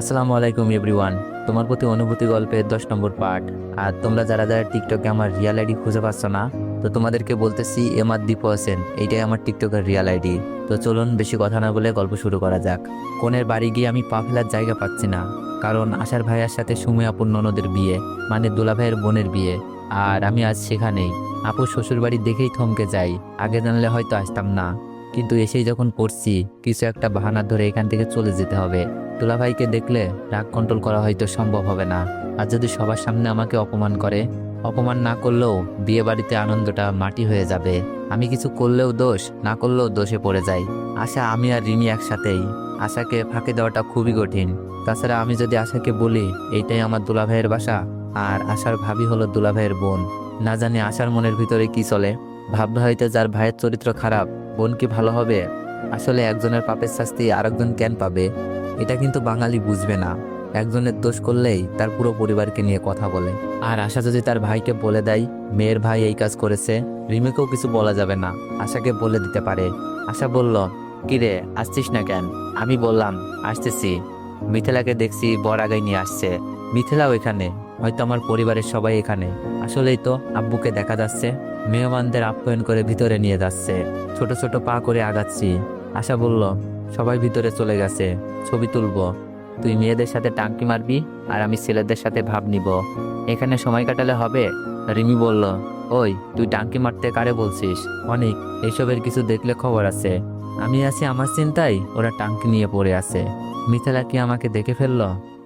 আসসালামু আলাইকুম এভরিওয়ান। তোমার প্রতি অনুভূতি গল্পের দশ নম্বর পার্ট। আর তোমরা যারা যারা টিকটকে আমার রিয়াল আইডি খুঁজে পাচ্ছ না, তো তোমাদেরকে বলতেছি এমার দীপু হোসেন এইটাই আমার টিকটকের রিয়াল আইডি তো চলুন বেশি কথা না বলে গল্প শুরু করা যাক। কোনের বাড়ি গিয়ে আমি পা ফেলার জায়গা পাচ্ছি না, কারণ আশার ভাইয়ার সাথে সুমে আপুর ননদের বিয়ে মানে দোলা ভাইয়ের বোনের বিয়ে। আর আমি আজ সেখানেই। আপুর শ্বশুর বাড়ি দেখেই থমকে যাই, আগে জানলে হয়তো আসতাম না। কিন্তু এসেই যখন পড়ছি, কিছু একটা বাহানা ধরে এখান থেকে চলে যেতে হবে। দুলাভাইকে দেখলে রাগ কন্ট্রোল করা হয়তো সম্ভব হবে না। আর যদি সবার সামনে আমাকে অপমান করে, অপমান না করলেও বিয়ে বাড়িতে আনন্দটা মাটি হয়ে যাবে। আমি কিছু করলেও দোষ, না করলেও দোষে পড়ে যাই। আশা, আমি আর রিমি একসাথেই। আশাকে ফাঁকে দেওয়াটা খুবই কঠিন। তাছাড়া আমি যদি আশাকে বলি, এইটাই আমার দুলাভাইয়ের বাসা, আর আশার ভাবি হলো দুলাভাইয়ের বোন। না জানি আশার মনের ভিতরে কি চলে। ভাববে হয়তো যার ভাইয়ের চরিত্র খারাপ বোন কি ভালো হবে? আসলে একজনের পাপের শাস্তি আরেকজন কেন পাবে? এটা কিন্তু বাঙালি বুঝবে না। একজনের দোষ করলেই তার পুরো পরিবারকে নিয়ে কথা বলে। আর আশা যদি তার ভাইকে বলে দেয়, মেয়ের ভাই এই কাজ করেছে, রিমিকেও কিছু বলা যাবে না। আশাকে বলে দিতে পারে। আশা বলল কিরে আসছিস না কেন? আমি বললাম, আসতেছি। মিথিলাকে দেখছি বর আগাই নিয়ে আসছে। মিথিলাও এখানে। হয়তো আমার পরিবারের সবাই এখানে। আসলেই তো, আব্বুকে দেখা যাচ্ছে। মেহমানদের আপ্যায়ন করে ভিতরে নিয়ে যাচ্ছে। ছোট ছোট পা করে আগাচ্ছি। আশা বলল, সবাই ভিতরে চলে গেছে। ছবি তুলবো। তুই মেয়েদের সাথে টাঙ্কি মারবি, আর আমি ছেলেদের সাথে ভাব নিব। এখানে সময় কাটালে হবে? রিমি বলল, ওই, তুই টাঙ্কি মারতে কারে বলছিস? অনেক এইসবের কিছু দেখলে খবর আছে। আমি আছি আমার চিন্তায়, ওরা টাঙ্কি নিয়ে পড়ে আছে। মিথিলা কি আমাকে দেখে ফেলল?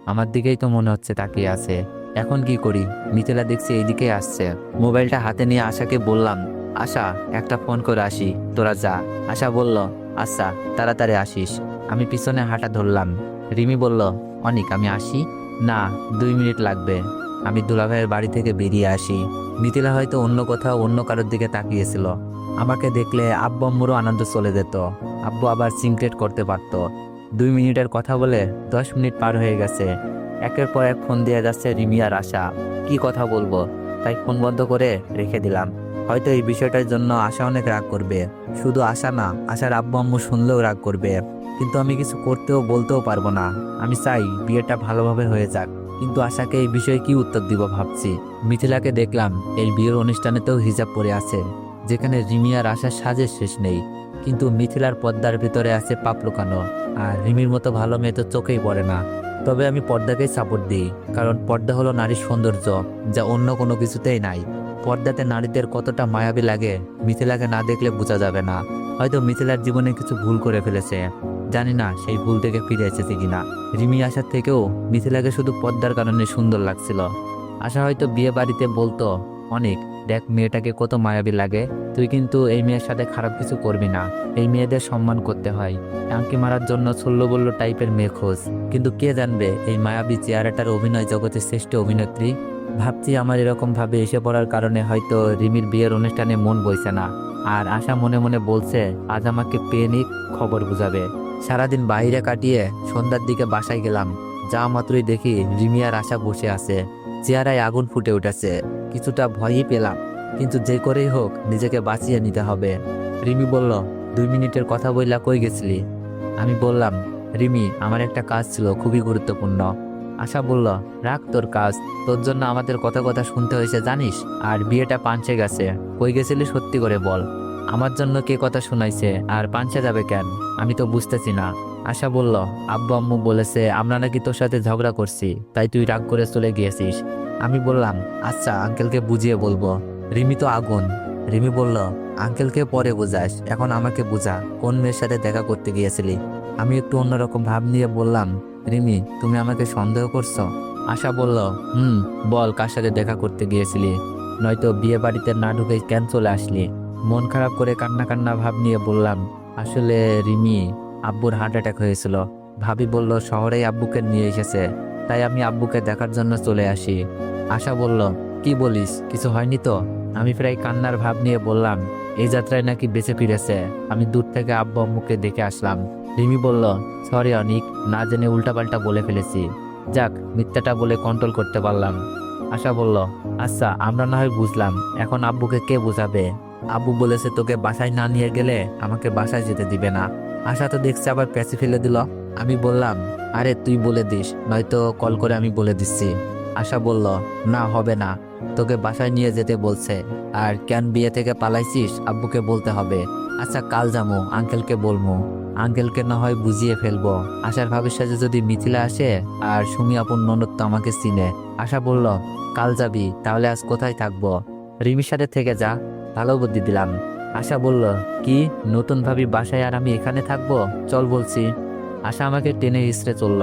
আমার দিকেই তো মনে হচ্ছে তাকিয়ে আছে। এখন কি করি? মিথিলা দেখছি এইদিকে আসছে। মোবাইলটা হাতে নিয়ে আশাকে বললাম, আশা, একটা ফোন করে আসি। তোরা যা। আশা বলল আচ্ছা তাড়াতাড়ি আসিস। আমি পিছনে হাঁটা ধরলাম। রিমি বলল, অনিক, আমি আসি? না, দুই মিনিট লাগবে। আমি দুলাভাইয়ের বাড়ি থেকে বেরিয়ে আসি। মিথিলা হয়তো অন্য কোথাও অন্য কারোর দিকে তাকিয়েছিল। আমাকে দেখলে আব্বু আম্মুরও আনন্দ চলে যেত। আব্বু আবার সিনক্রেট করতে পারত। দুই মিনিটের কথা বলে দশ মিনিট পার হয়ে গেছে। একের পর এক ফোন দিয়ে যাচ্ছে রিমি আর আশা। কি কথা বলব? তাই ফোন বন্ধ করে রেখে দিলাম। হয়তো এই বিষয়টার জন্য আশা অনেক রাগ করবে। শুধু আশা না, আশার আব্বু আম্মু শুনলেও রাগ করবে। কিন্তু আমি কিছু করতেও বলতেও পারব না। আমি চাই বিয়েটা ভালোভাবে হয়ে যাক। কিন্তু আশাকে এই বিষয়ে কি উত্তর দিব ভাবছি। মিথিলাকে দেখলাম এই বিয়ের অনুষ্ঠানেতেও হিজাব পরে আছে, যেখানে রিমি আর আশার সাজের শেষ নেই। কিন্তু মিথিলার পর্দার ভিতরে আছে পাপ লুকানো আর রিমির মতো ভালো মেয়ে তো চোখেই পড়ে না। তবে আমি পর্দাকেই সাপোর্ট দিই, কারণ পর্দা হলো নারীর সৌন্দর্য, যা অন্য কোনো কিছুতেই নাই। পর্দাতে নারীদের কতটা মায়াবী লাগে, মিথিলাকে না দেখলে বোঝা যাবে না। হয়তো মিথিলার জীবনে কিছু ভুল করে ফেলেছে। জানি না সেই ভুল থেকে ফিরে এসেছে কিনা। রিমি আসার থেকেও মিথিলাকে শুধু পর্দার কারণে সুন্দর লাগছিল। আশা হয়তো বিয়ে বাড়িতে বলতো, অনেক, দেখ মেয়েটাকে কত মায়াবী লাগে। তুই কিন্তু এই মেয়ের সাথে খারাপ কিছু করবি না। এই মেয়েদের সম্মান করতে হয়। টাঙ্কি মারার জন্য ষোলো বলল টাইপের মেয়ে খোঁজ। কিন্তু কে জানবে এই মায়াবী চেয়ারাটার অভিনয় জগতের শ্রেষ্ঠ অভিনেত্রী? ভাবছি আমার এরকম ভাবে এসে পড়ার কারণে হয়তো রিমির বিয়ের অনুষ্ঠানে মন বইছে না। আর আশা মনে মনে বলছে, আজ আমাকে পেয়ে খবর বুঝাবে। সারাদিন বাইরে কাটিয়ে সন্ধ্যার দিকে বাসায় গেলাম। যা মাত্রই দেখি রিমি আর আশা বসে আছে। চেয়ারায় আগুন ফুটে উঠেছে। কিছুটা ভয়ই পেলাম। কিন্তু যে করেই হোক, নিজেকে বাঁচিয়ে নিতে হবে। রিমি বলল, দুই মিনিটের কথা বইলা কই গেছিলি? আমি বললাম, রিমি, আমার একটা কাজ ছিল, খুবই গুরুত্বপূর্ণ। আশা বলল, রাখ তোর কাজ, তোর জন্য আমাদের কথা কথা শুনতে হয়েছে, জানিস? আর বিয়েটা পাঞ্চে গেছে। কই গেছিলি সত্যি করে বল। আমার জন্য কে কথা শোনাইছে, আর পাঞ্চে যাবে কেন? আমি তো বুঝতেছি না। আশা বলল, আব্বু আম্মু বলেছে, আমরা নাকি তোর সাথে ঝগড়া করছি, তাই তুই রাগ করে চলে গিয়েছিস। আমি বললাম আচ্ছা আঙ্কেলকে বুঝিয়ে বলব। রিমি তো আগুন। রিমি বলল, আঙ্কেলকে পরে বোঝাস। এখন আমাকে বোঝা, কোন মেয়ের সাথে দেখা করতে গিয়েছিলি? আমি একটু অন্যরকম ভাব নিয়ে বললাম, রিমি, তুমি আমাকে সন্দেহ করছ? আশা বলল, হুম, বল কার সাথে দেখা করতে গিয়েছিলি? নয়তো বিয়ে বাড়িতে না ঢুকে কেন চলে আসলি? মন খারাপ করে কান্না কান্না ভাব নিয়ে বললাম, আসলে রিমি, আব্বুর হার্ট অ্যাটাক হয়েছিল। ভাবি বলল, শহরেই আব্বুকে নিয়ে এসেছে। তাই আমি আব্বুকে দেখার জন্য চলে আসি। আশা বলল কি বলিস, কিছু হয়নি তো? আমি প্রায় কান্নার ভাব নিয়ে বললাম, এই যাত্রায় নাকি বেঁচে ফিরেছে। আমি দূর থেকে আব্বু আম্মুকে দেখে আসলাম। রিমি বলল সরি অনিক, না জেনে উল্টাপাল্টা বলে ফেলেছি। যাক, মিথ্যাটা বলে কন্ট্রোল করতে পারলাম। আশা বলল আচ্ছা আমরা না হয় বুঝলাম, এখন আব্বুকে কে বোঝাবে? আব্বু বলেছে তোকে বাসায় না নিয়ে গেলে আমাকে বাসায় যেতে দিবে না। আশা তো দেখছে আবার প্যাচি ফেলে দিল। আমি বললাম, আরে, তুই বলে দিস, নয়তো কল করে আমি বলে দিচ্ছি। আশা বলল, না, হবে না। তোকে বাসায় নিয়ে যেতে বলছে। আর কেন বিয়ে থেকে পালাইছিস, আব্বুকে বলতে হবে। আচ্ছা কাল যাব আঙ্কেলকে বলব আঙ্কেলকে না হয় বুঝিয়ে ফেলব। আশার ভাবির সাথে যদি মিথিলা আসে, আর সুমি আপন ননদ তো আমাকে চিনে। আশা বলল, কাল যাবি, তাহলে আজ কোথায় থাকব? রিমির সাথে থেকে যা, ভালো বুদ্ধি দিলাম। আশা বলল, কি, নতুন ভাবি বাসায় আর আমি এখানে থাকব? চল বলছি। আশা আমাকে টেনে ইসরে চলল।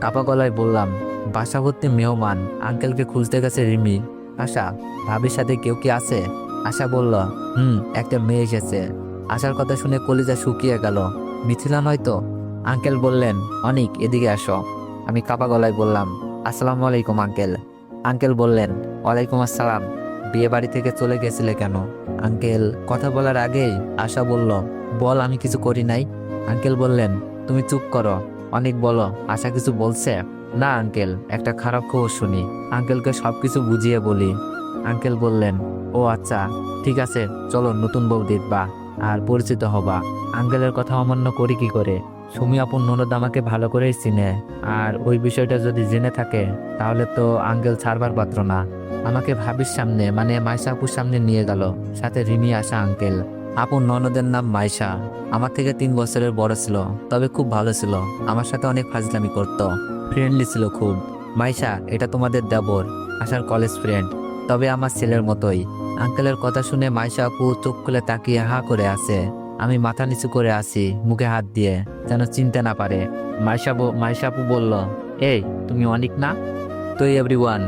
কাপা গলায় বললাম, বাসা ভর্তি মেহমান, আঙ্কেলকে খুঁজতে গেছে রিমি। আশা, ভাবির সাথে কেউ কি আছে? আশা বলল, হুম, একটা মেয়ে এসেছে। আশার কথা শুনে কলিজা শুকিয়ে গেল। মিথিলা নয়তো আঙ্কেল বললেন, অনিক, এদিকে আসো। আমি কাপা গলায় বললাম, আসসালামু আলাইকুম, আঙ্কেল। আঙ্কেল বললেন, ওয়ালাইকুম আসসালাম। বিয়ে বাড়ি থেকে চলে গেছিলে কেন? আঙ্কেল, কথা বলার আগেই আশা বলল, বল, আমি কিছু করি নাই। আঙ্কেল বললেন, তুমি চুপ করো। অনেক বলো আশা কিছু বলছে? না, আঙ্কেল, একটা খারাপ খবর শুনি। আঙ্কেলকে সব কিছু বুঝিয়ে বলি। আঙ্কেল বললেন, ও আচ্ছা ঠিক আছে, চলো নতুন বউ দেখবা, আর পরিচিত হবা। আঙ্কেলের কথা অমান্য করি কি করে? সুমি আপন ননদ আমাকে ভালো করেই চিনে, আর ওই বিষয়টা যদি জেনে থাকে, তাহলে তো আঙ্কেল ছাড়বার পাত্র না। আমাকে ভাবির সামনে মানে মাইশা আপুর সামনে নিয়ে গেল, সাথে রিমি আসা আঙ্কেল। আপন ননদের নাম মাইশা। আমার থেকে তিন বছরের বড় ছিল, তবে খুব ভালো ছিল। আমার সাথে অনেক ফাজলামি করত। ফ্রেন্ডলি ছিল খুব। মাইশা, এটা তোমাদের দেবর আসার কলেজ ফ্রেন্ড তবে আমার ছেলের মতোই। আঙ্কেলের কথা শুনে মাইশা আপু চোখ খুলে তাকিয়ে হা করে আছে। আমি মাথা নিচু করে আছি, মুখে হাত দিয়ে, যেন চিনতে না পারে। মাইশা মাইশা আপু বলল, এই, তুমি অনিক না? তো এভরিওয়ান